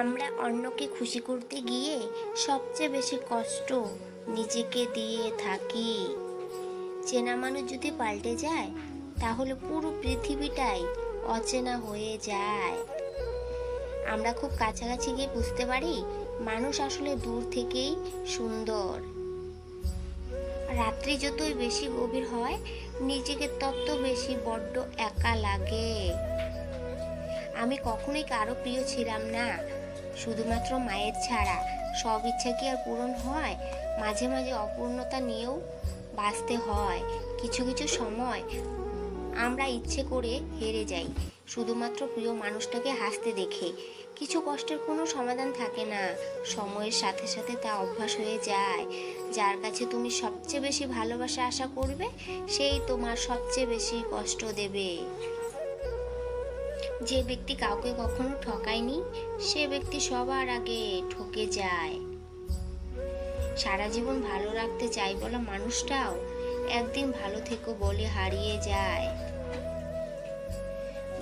আমরা অন্যকে খুশি করতে গিয়ে সবচেয়ে বেশি কষ্ট নিজেকে দিয়ে থাকি। চেনা মানুষ যদি পাল্টে যায়, তাহলে পুরো পৃথিবীটাই অচেনা হয়ে যায়। আমরা খুব কাছাকাছি গিয়ে বুঝতে পারি মানুষ আসলে দূর থেকেই সুন্দর। রাত্রি যতই বেশি গভীর হয়, নিজেকে তত বেশি বড্ড একা লাগে। আমি কখনোই কারও প্রিয় ছিলাম না। শুধুমাত্র মায়ের ছাড়া সব ইচ্ছা কি আর পূরণ হয়? মাঝে মাঝে অপূর্ণতা নিয়েও বাঁচতে হয়। কিছু কিছু সময় আমরা ইচ্ছে করে হেরে যাই। শুধুমাত্র প্রিয় মানুষটাকে হাসতে দেখে। কিছু কষ্টের কোনো সমাধান থাকে না। সময়ের সাথে সাথে তা অভ্যাস হয়ে যায়। যার কাছে তুমি সবচেয়ে বেশি ভালোবাসা আশা করবে, সেই তোমার সবচেয়ে বেশি কষ্ট দেবে। যে ব্যক্তি কাউকে কখনো ঠকায়নি, সে ব্যক্তি সবার আগে ঠকে যায়। সারা জীবন ভালো রাখতে চাই বলা মানুষটাও একদিন ভালো থেকো বলে হারিয়ে যায়।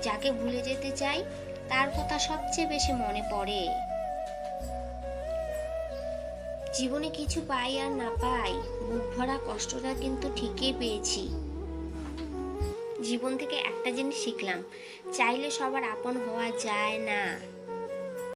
যাকে ভুলে যেতে চাই, তার কথা সবচেয়ে বেশি মনে পড়ে। জীবনে কিছু পাই আর না পাই, বুক ভরা কষ্টটা কিন্তু ঠিকই পেয়েছি। জীবন থেকে একটা জিনিস শিখলাম চাইলে সবার আপন হওয়া যায় না।